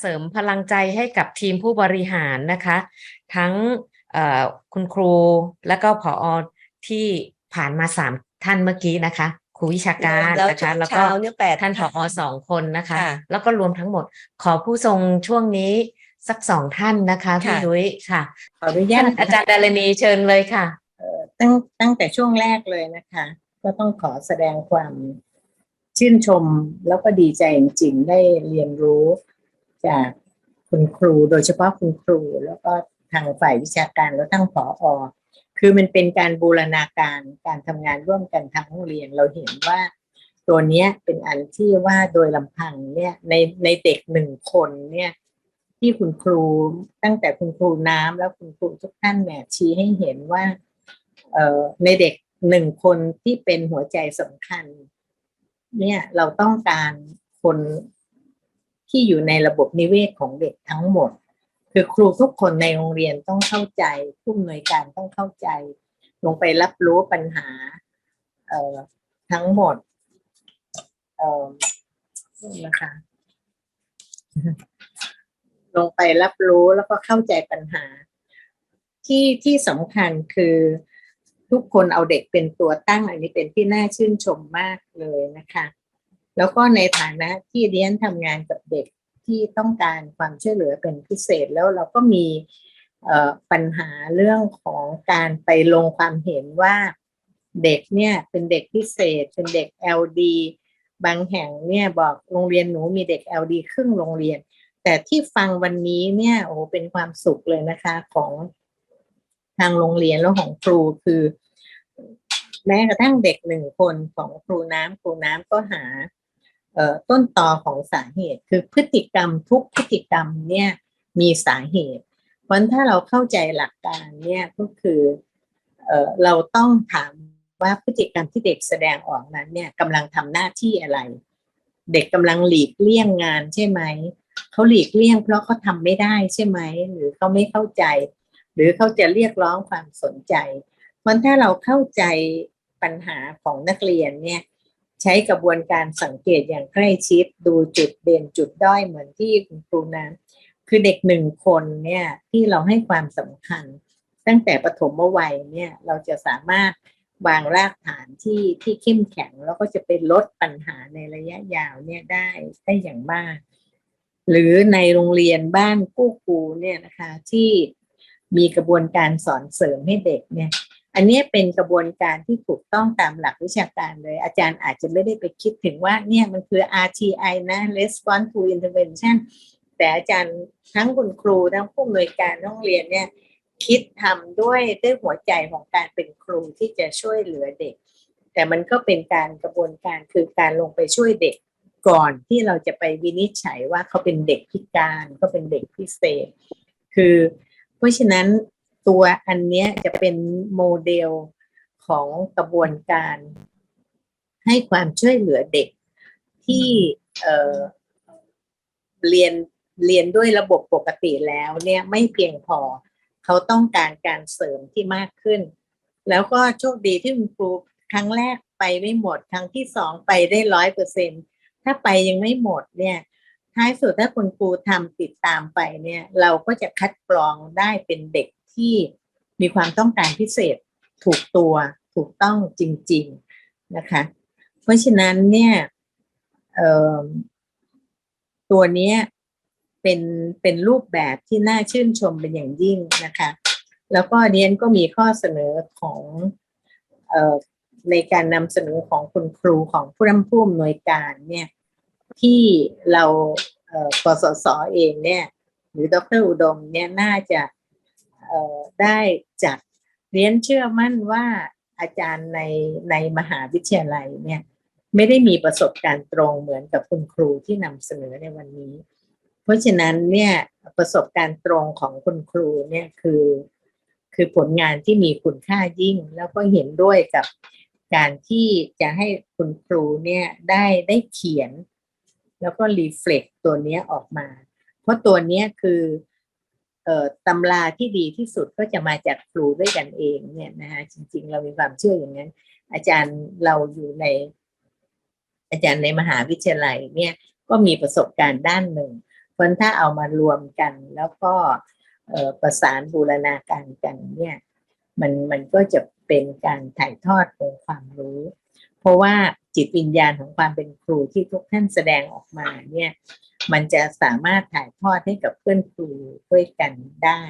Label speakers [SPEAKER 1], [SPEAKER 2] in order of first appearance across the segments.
[SPEAKER 1] เสริมพลังใจให้กับทีมผู้บริหารนะคะ ทั้งคุณครูและก็ผอที่ผ่านมาสามท่านเมื่อกี้นะคะครูวิชาการนะคะแล้วก็ท่านผอสองคนนะคะะแล้วก็รวมทั้งหมดขอผู้ทรงช่วงนี้สักสองท่านนะคะพี่
[SPEAKER 2] ค่ะ
[SPEAKER 1] ยุ้ยค่ะ
[SPEAKER 3] ขออนุญาต
[SPEAKER 1] อาจารย์ดารณีเชิญเลยค่ะ
[SPEAKER 3] ตั้งตั้งแต่ช่วงแรกเลยนะคะ ก็ต้องขอแสดงความชื่นชมแล้วก็ดีใจจริงๆได้เรียนรู้ จากคุณครูโดยเฉพาะคุณครู แล้วก็ทางฝ่ายวิชาการแล้วทั้งผออคือมันเป็นการบูรณาการการทำงานร่วมกันทั้งโรงเรียนเราเห็นว่า ตัวเนี้ยเป็นอันที่ว่าโดยลำพังเนี่ยในในเด็กหนึ่งคนเนี่ยที่คุณครูตั้งแต่คุณครูน้ำแล้วคุณครูทุกท่านเนี่ยชี้ให้เห็นว่าเอ่อในเด็กหนึ่งคนที่เป็นหัวใจสำคัญ เนี่ยเราต้องการคน ที่อยู่ในระบบนิเวศของเด็กทั้งหมด คือครูทุกคนในโรงเรียนต้องเข้าใจผู้อำนวยการต้องเข้าใจ ลงไปรับรู้ปัญหาเอ่อทั้งหมดเอ่อนะคะลงไปรับรู้แล้วก็เข้าใจปัญหา ที่ที่สำคัญคือทุกคนเอาเด็กเป็นตัวตั้งอันนี้เป็นที่น่าชื่นชมมากเลยนะคะ แล้วก็ในฐานะที่เรียนทำงานกับเด็กที่ต้องการความช่วยเหลือเป็นพิเศษแล้วเราก็มีปัญหาเรื่องของการไปลงความเห็นว่าเด็กเนี่ยเป็นเด็กพิเศษ เป็นเด็ก LD บางแห่งเนี่ยบอกโรงเรียนหนูมีเด็ก LD ครึ่งโรงเรียน แต่ที่ฟังวันนี้เนี่ยโอ้เป็นความสุขเลยนะคะของทางโรงเรียนแล้วของครูคือแม้กระทั่งเด็กหนึ่งคนของครูน้ำครูน้ำก็หา ต้นตอของสาเหตุ คือพฤติกรรมทุกพฤติกรรมเนี่ยมีสาเหตุ เพราะถ้าเราเข้าใจหลักการเนี่ยก็คือเออเราต้องถามว่าพฤติกรรมที่เด็กแสดงออกนั้นเนี่ยกำลังทำหน้าที่อะไร เด็กกำลังหลีกเลี่ยงงานใช่ไหมเขาหลีกเลี่ยงเพราะเขาทำไม่ได้ใช่ไหมหรือเขาไม่เข้าใจ หรือเขาจะเรียกร้องความสนใจ เพราะถ้าเราเข้าใจปัญหาของนักเรียนเนี่ย ใช้กระบวนการสังเกตอย่างใกล้ชิดดูจุดเด่นจุดด้อยเหมือนที่คุณครูน้ำคือเด็กหนึ่งคนเนี่ยที่เราให้ความสำคัญ ตั้งแต่ปฐมวัยเนี่ยเราจะสามารถวางรากฐานที่ที่เข้มแข็งแล้วก็จะไปลดปัญหาในระยะยาวเนี่ยได้ได้อย่างมาก หรือในโรงเรียนบ้านกู้ครูเนี่ยนะคะที่มีกระบวนการสอนเสริมให้เด็กเนี่ย อันนี้เป็นกระบวนการที่ถูกต้องตามหลักวิชาการเลย อาจารย์อาจจะไม่ได้ไปคิดถึงว่าเนี่ยมันคือ RTI นะ Response to Intervention แต่อาจารย์ทั้งคุณครูทั้งผู้อำนวยการโรงเรียนเนี่ยคิดทำด้วยด้วยหัวใจของการเป็นครูที่จะช่วยเหลือเด็ก แต่มันก็เป็นการกระบวนการคือการลงไปช่วยเด็กก่อนที่เราจะไปวินิจฉัยว่าเขาเป็นเด็กพิการเขาเป็นเด็กพิเศษ คือ เพราะฉะนั้น ตัวอันเนี้ยจะเป็นโมเดลของกระบวนการให้ความช่วยเหลือเด็กที่เอ่อเรียนเรียนด้วยระบบปกติแล้วเนี่ยไม่เพียงพอเขาต้องการการเสริมที่มากขึ้น แล้วก็โชคดีที่คุณครูครั้งแรกไปไม่หมด ครั้งที่สองไปได้ร้อยเปอร์เซ็นถ้าไปยังไม่หมดเนี่ย ท้ายสุดถ้าคุณครูทำติดตามไปเนี่ย เราก็จะคัดกรองได้เป็นเด็ก ที่มีความต้องการพิเศษถูกตัวถูกต้องจริง ๆนะคะ เพราะฉะนั้นเนี่ยตัวนี้เป็นเป็นรูปแบบที่น่าชื่นชมเป็นอย่างยิ่งนะคะ แล้วก็เรียนก็มีข้อเสนอของออในการนำเสนอของคุณครูของผู้นำผู้อำนวยการเนี่ยที่เราเอ่อกสศเองเนี่ย หรือดรอุดมเนี่ยน่าจะ ได้จัดเรียนเชื่อมั่นว่าอาจารย์ในในมหาวิทยาลัยเนี่ยไม่ได้มีประสบการณ์ตรงเหมือนกับคุณครูที่นำเสนอในวันนี้ เพราะฉะนั้นเนี่ยประสบการณ์ตรงของคุณครูเนี่ยคือคือผลงานที่มีคุณค่ายิ่ง แล้วก็เห็นด้วยกับการที่จะให้คุณครูเนี่ยได้ได้เขียน แล้วก็รีเฟล็กตัวเนี้ยออกมา เพราะตัวเนี้ยคือ ตำราที่ดีที่สุดก็จะมาจากครูด้วยกันเองเนี่ยนะฮะจริง ๆ เรามีความเชื่ออย่างนั้น อาจารย์เราอยู่ใน อาจารย์ในมหาวิทยาลัยเนี่ยก็มีประสบการณ์ด้านหนึ่งเพราะถ้าเอามารวมกัน แล้วก็ประสานบูรณาการกันเนี่ยมันมันก็จะเป็นการถ่ายทอดองค์ความรู้ เพราะว่าจิตวิญญาณของความเป็นครูที่ทุกท่านแสดงออกมาเนี่ยมันจะสามารถถ่ายทอดให้กับเพื่อนครูด้วยกันได้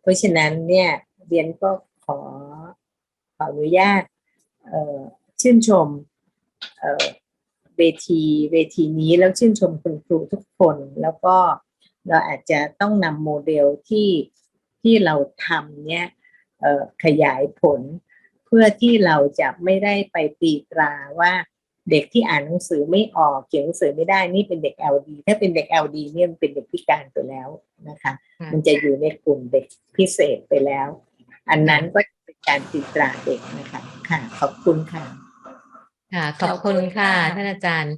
[SPEAKER 3] เพราะฉะนั้นเนี่ยเรียนก็ขอขออนุญาตเชื่นชมเวทีเวทีนี้แล้วชื่นชมคุณครูทุกคน แล้วก็เราอาจจะต้องนำโมเดลที่ที่เราทำเนี่ยขยายผล พื่อที่เราจะไม่ได้ไปตีตราว่าเด็กที่อ่านหนังสือไม่ออกเขียนหนังสือไม่ได้นี่เป็นเด็ก LD ถ้าเป็นเด็ก LD เนี่ยมันเป็นเด็กพิการไปแล้วนะคะ
[SPEAKER 1] ค่ะ
[SPEAKER 3] มันจะอยู่ในกลุ่มเด็กพิเศษไปแล้ว อันนั้นก็เป็นการตีตราเด็กนะคะค่ะ ขอบคุณค่ะ
[SPEAKER 1] ค่ะข
[SPEAKER 2] ข
[SPEAKER 1] อ
[SPEAKER 2] อ
[SPEAKER 1] บบคุณ
[SPEAKER 2] คุณ
[SPEAKER 1] ค่ะ
[SPEAKER 2] ค่ะ
[SPEAKER 1] ท่านอาจารย์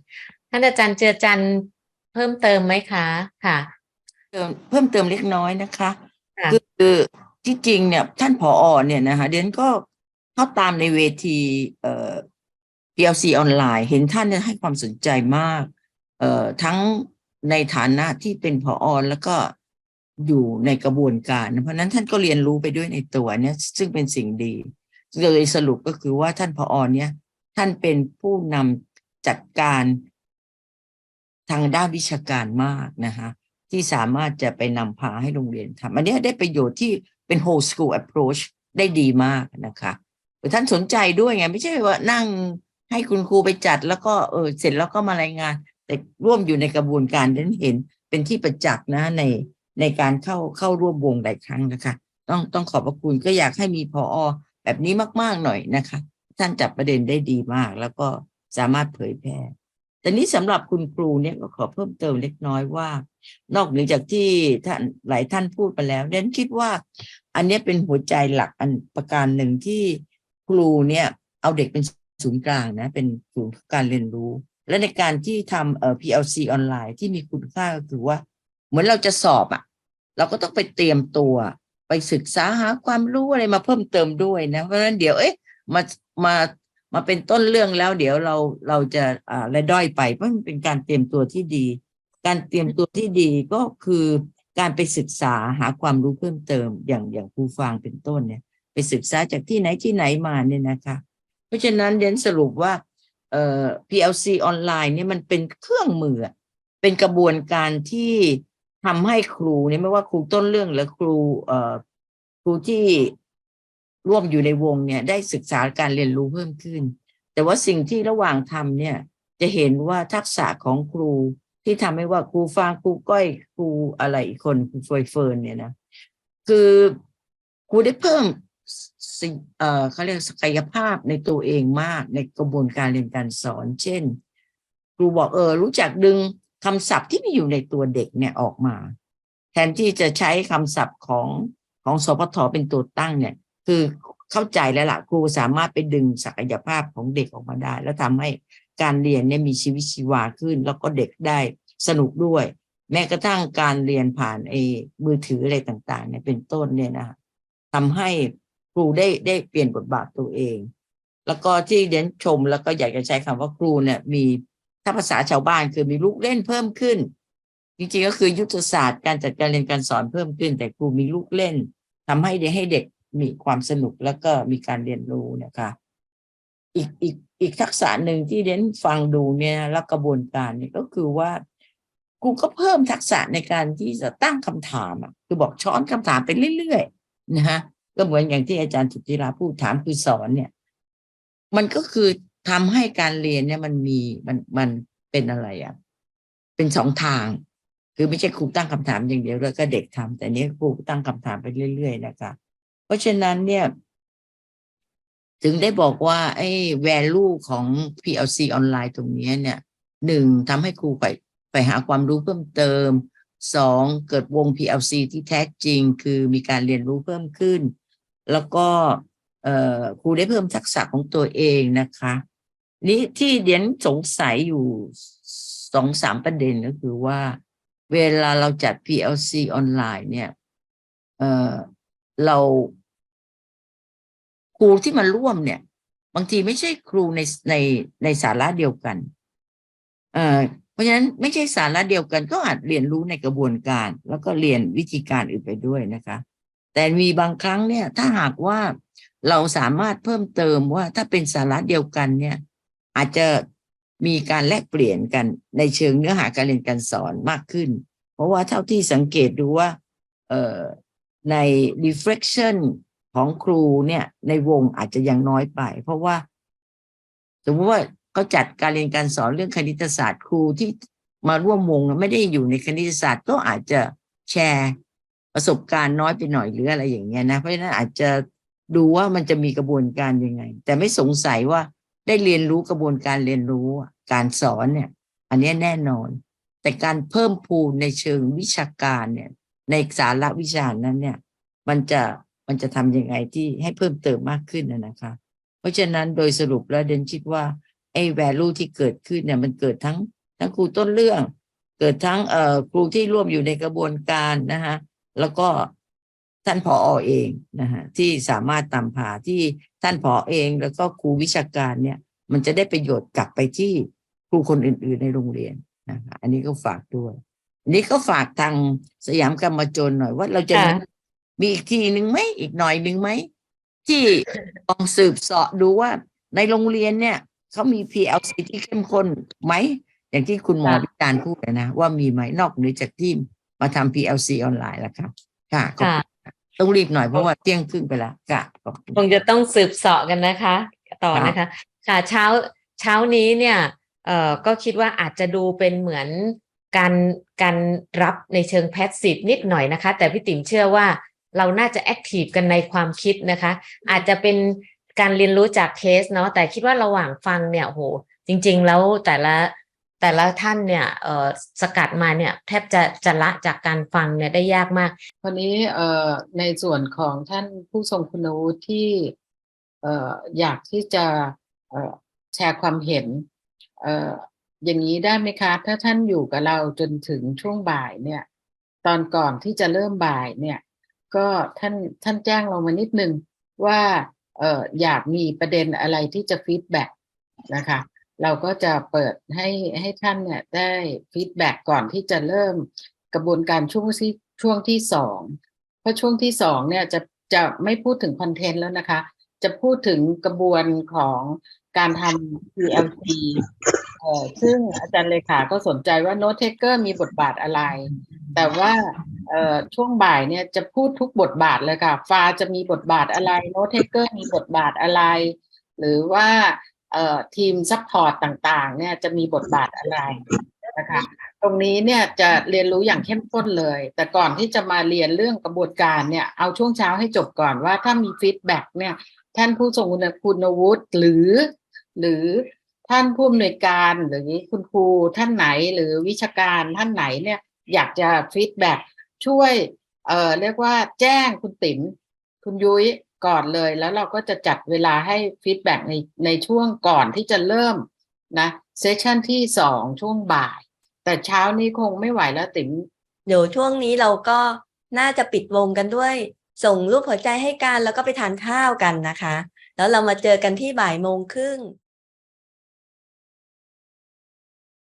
[SPEAKER 1] ท่านอาจารย์เจือจันทร์เพิ่มเติมไหมคะค่ะ
[SPEAKER 2] เติมเพิ่มเติมเล็กน้อยนะคะ
[SPEAKER 1] ค่ะ
[SPEAKER 2] คือที่จริงเนี่ยท่านผอเนี่ยนะคะเดียนก็ เข้าตามในเวทีเอ่อ PLC ออนไลน์ เห็นท่านเนี่ยให้ความสนใจมากเอ่อทั้งในฐานะที่เป็นผอแล้วก็อยู่ในกระบวนการ เพราะนั้นท่านก็เรียนรู้ไปด้วยในตัวเนี่ยซึ่งเป็นสิ่งดีโดยสรุปก็คือว่าท่านผอเนี่ย ท่านเป็นผู้นำจัดการทางด้านวิชาการมากนะคะที่สามารถจะไปนำพาให้โรงเรียนทำอันนี้ได้ประโยชน์ที่เป็น whole school approach ได้ดีมากนะคะ ท่านสนใจด้วยไง ไม่ใช่ว่านั่งให้คุณครูไปจัด แล้วก็เออเสร็จแล้วก็มารายงาน แต่ร่วมอยู่ในกระบวนการนั้นเห็นเป็นที่ประจักษ์นะในในการเข้าเข้าร่วมวงหลายครั้งนะคะ ต้องต้องขอบพระคุณก็อยากให้มีพออแบบนี้มากๆหน่อยนะคะ ท่านจับประเด็นได้ดีมาก แล้วก็สามารถเผยแพร่แต่นี้สำหรับคุณครูเนี่ยก็ขอเพิ่มเติมเล็กน้อยว่า นอกเหนือจากที่ท่านหลายท่านพูดไปแล้วเดนคิดว่า อันนี้เป็นหัวใจหลักอันประการหนึ่งที่ ครูเนี่ยเอาเด็กเป็นศูนย์กลางนะเป็นศูนย์การเรียนรู้ และในการที่ทำเอ่อ PLC ออนไลน์ที่มีคุณค่าก็คือว่า เหมือนเราจะสอบอะ่ะ เราก็ต้องไปเตรียมตัวไปศึกษาหาความรู้อะไรมาเพิ่มเติมด้วยนะเพราะฉะนั้นเดี๋ยวเอ๊ะมามามาเป็นต้นเรื่องแล้ว เดี๋ยวเราเราจะอ่าและด้อยไปเพราะมันเป็นการเตรียมตัวที่ดี การเตรียมตัวที่ดีก็คือการไปศึกษาหาความรู้เพิ่มเติมอย่างอย่างครูฟางเป็นต้นเนี่ย ไปศึกษาจากที่ไหนที่ไหนมาเนี่ยนะคะ เพราะฉะนั้นเดนสรุปว่าเอ่อ PLC ออนไลน์เนี่ยมันเป็นเครื่องมือ เป็นกระบวนการที่ทำให้ครูเนี่ยไม่ว่าครูต้นเรื่องหรือครูเอ่อครูที่ร่วมอยู่ในวงเนี่ยได้ศึกษาการเรียนรู้เพิ่มขึ้น แต่ว่าสิ่งที่ระหว่างทำเนี่ยจะเห็นว่าทักษะของครูที่ทำให้ว่าครูฟางครูก้อยครูอะไรอีกคนครูเฟยเฟิร์นเนี่ยนะคือครูได้เพิ่ม สิ่งเอ่อเขาเรียกศักยภาพในตัวเองมากในกระบวนการเรียนการสอน เช่น ครูบอกเออ รู้จักดึงคำศัพท์ที่มีอยู่ในตัวเด็กเนี่ยออกมา แทนที่จะใช้คำศัพท์ของของสพทเป็นตัวตั้งเนี่ย คือเข้าใจแล้วล่ะครูสามารถไปดึงศักยภาพของเด็กออกมาได้ แล้วทำให้การเรียนเนี่ยมีชีวิตชีวาขึ้น แล้วก็เด็กได้สนุกด้วย แม้กระทั่งการเรียนผ่านไอ้มือถืออะไรต่าง ๆ เนี่ยเป็นต้นเนี่ยนะทำให้ ครูได้ได้เปลี่ยนบทบาทตัวเอง แล้วก็ที่เดนชมแล้วก็อยากจะใช้คำว่าครูเนี่ยมีถ้าภาษาชาวบ้านคือมีลูกเล่นเพิ่มขึ้น จริงๆก็คือยุทธศาสตร์การจัดการเรียนการสอนเพิ่มขึ้น แต่ครูมีลูกเล่นทำให้เด็กให้เด็กมีความสนุกแล้วก็มีการเรียนรู้นะคะอีกอีกอีกทักษะหนึ่งที่เดนฟังดูเนี่ยแล้วกระบวนการเนี่ยก็คือว่าครูก็เพิ่มทักษะในการที่จะตั้งคำถามอะคือบอกช้อนคำถามไปเรื่อยๆนะฮะ ก็เหมือนอย่างที่อาจารย์สุทธิราพูดถามคือสอนเนี่ย มันก็คือทำให้การเรียนเนี่ยมันมีมันมันเป็นอะไรอะเป็นสองทาง คือไม่ใช่ครูตั้งคำถามอย่างเดียวแล้วก็เด็กทำแต่เนี้ยครูตั้งคำถามไปเรื่อย ๆ นะคะ เพราะฉะนั้นเนี่ย ถึงได้บอกว่า ไอ้ value ของ PLC ออนไลน์ตรงนี้เนี่ยหนึ่งทำให้ครูไปไปหาความรู้เพิ่มเติมสองเกิดวง PLC ที่แท้จริง คือมีการเรียนรู้เพิ่มขึ้น แล้วก็ครูได้เพิ่มทักษะของตัวเองนะคะ นี่ที่เดียนสงสัยอยู่สองสามประเด็นก็คือว่า เวลาเราจัด PLC ออนไลน์เนี่ยเเราครูที่มาร่วมเนี่ย บางทีไม่ใช่ครูในในในสาระเดียวกันเอ่อเพราะฉะนั้นไม่ใช่สาระเดียวกันก็อาจเรียนรู้ในกระบวนการ แล้วก็เรียนวิธีการอื่นไปด้วยนะคะ แต่มีบางครั้งเนี่ย ถ้าหากว่าเราสามารถเพิ่มเติมว่าถ้าเป็นสาระเดียวกันเนี่ย อาจจะมีการแลกเปลี่ยนกันในเชิงเนื้อหาการเรียนการสอนมากขึ้น เพราะว่าเท่าที่สังเกตดูว่าเอ่อใน reflection ของครูเนี่ยในวงอาจจะยังน้อยไป เพราะว่า สมมติว่าเขาจัดการเรียนการสอนเรื่องคณิตศาสตร์ครูที่มาร่วมวงไม่ได้อยู่ในคณิตศาสตร์ก็อาจจะแชร์ ประสบการณ์น้อยไปหน่อยหรืออะไรอย่างเงี้ยนะเพราะฉะนั้นอาจจะดูว่ามันจะมีกระบวนการยังไง แต่ไม่สงสัยว่าได้เรียนรู้กระบวนการเรียนรู้การสอนเนี่ย อันนี้แน่นอน แต่การเพิ่มพูนในเชิงวิชาการเนี่ย ในสาระวิชานั้นเนี่ย มันจะมันจะทำยังไงที่ให้เพิ่มเติมมากขึ้นนะคะ เพราะฉะนั้นโดยสรุปแล้วเดนคิดว่าไอ้ value ที่เกิดขึ้นเนี่ยมันเกิดทั้งทั้งครูต้นเรื่อง เกิดทั้งเอ่อครูที่ร่วมอยู่ในกระบวนการนะฮะ แล้วก็ท่านผอเองนะฮะที่สามารถตามพาที่ท่านผอเอง แล้วก็ครูวิชาการเนี่ย มันจะได้ประโยชน์กลับไปที่ครูคนอื่น ๆในโรงเรียนนะคะอันนี้ก็ฝากด้วยอันนี้ก็ฝากทางสยามกรรมจนหน่อยว่าเราจะ
[SPEAKER 1] ค่ะ
[SPEAKER 2] มีอีกทีหนึ่งไหมอีกหน่อยหนึ่งไหมที่ลองสืบเสาะดูว่าในโรงเรียนเนี่ยเขามี PLC ที่เข้มข้นไหม อย่างที่คุณหมอ
[SPEAKER 1] ค่ะ
[SPEAKER 2] วิจารณ์พูดนะ ว่ามีไหมนอกเหนือจากที่ มาทำ PLC ออนไลน์แล้วครับค่ะขอบ
[SPEAKER 1] ค่ะ
[SPEAKER 2] คุณค่ะต้องรีบหน่อยเพราะว่าเที่ยงครึ่งไปแล้วค่ะขอบคุณ
[SPEAKER 1] คงจะต้องสืบเสาะกันนะคะ ต่อนะคะ ค่ะเช้าเช้านี้เนี่ยเอ่อก็คิดว่าอาจจะดูเป็นเหมือนการการรับในเชิงแพสซีฟนิดหน่อยนะคะ แต่พี่ติ๋มเชื่อว่าเราน่าจะแอคทีฟกันในความคิดนะคะ อาจจะเป็นการเรียนรู้จากเคสเนาะแต่คิดว่าระหว่างฟังเนี่ยโอ้โหจริง ๆ แล้วแต่ละ แต่ละท่านเนี่ยสกัดมาเนี่ยแทบจะจะละจากการฟังเนี่ยได้ยากมาก
[SPEAKER 4] วันนี้ในส่วนของท่านผู้ทรงคุณวุฒิที่อยากที่จะแชร์ความเห็นอย่างนี้ได้ไหมคะ ถ้าท่านอยู่กับเราจนถึงช่วงบ่ายเนี่ย ตอนก่อนที่จะเริ่มบ่ายเนี่ย ก็ท่านท่านแจ้งเรามานิดนึงว่าอยากมีประเด็นอะไรที่จะฟีดแบ็นะคะ เราก็จะเปิดให้ให้ท่านเนี่ยได้ฟีดแบ็กก่อนที่จะเริ่มกระบวนการช่วงที่ช่วงที่สองเพราะช่วงที่สองเนี่ยจะจะไม่พูดถึงคอนเทนต์แล้วนะคะ จะพูดถึงกระบวนของการทำ PLC เอ่อซึ่งอาจารย์เลขาก็สนใจว่าโน้ตเทคเกอร์มีบทบาทอะไร แต่ว่าเอ่อช่วงบ่ายเนี่ยจะพูดทุกบทบาทเลยค่ะ ฟาจะมีบทบาทอะไรโน้ตเทคเกอร์มีบทบาทอะไร หรือว่า ทีมซัพพอร์ตต่างๆ เนี่ยจะมีบทบาทอะไรนะคะตรงนี้เนี่ยจะเรียนรู้อย่างเข้มข้นเลย แต่ก่อนที่จะมาเรียนเรื่องกระบวนการเนี่ยเอาช่วงเช้าให้จบก่อนว่าถ้ามีฟีดแบ็กเนี่ยท่านผู้ทรงคุณวุฒิหรือ หรือท่านผู้อำนวยการหรือคุณครูท่านไหนหรือวิชาการท่านไหนเนี่ยอยากจะฟีดแบ็กช่วยเอ่อเรียกว่าแจ้งคุณติ๋มคุณยุ้ย ก่อนเลย แล้วเราก็จะจัดเวลาให้ฟีดแบ็กในในช่วงก่อนที่จะเริ่มนะเซสชันที่สองช่วงบ่าย แต่เช้านี้คงไม่ไหวแล้วติ๋ม
[SPEAKER 5] เดี๋ยวช่วงนี้เราก็น่าจะปิดวงกันด้วย ส่งรูปหัวใจให้กันแล้วก็ไปทานข้าวกันนะคะ แล้วเรามาเจอกันที่บ่ายโมงครึ่ง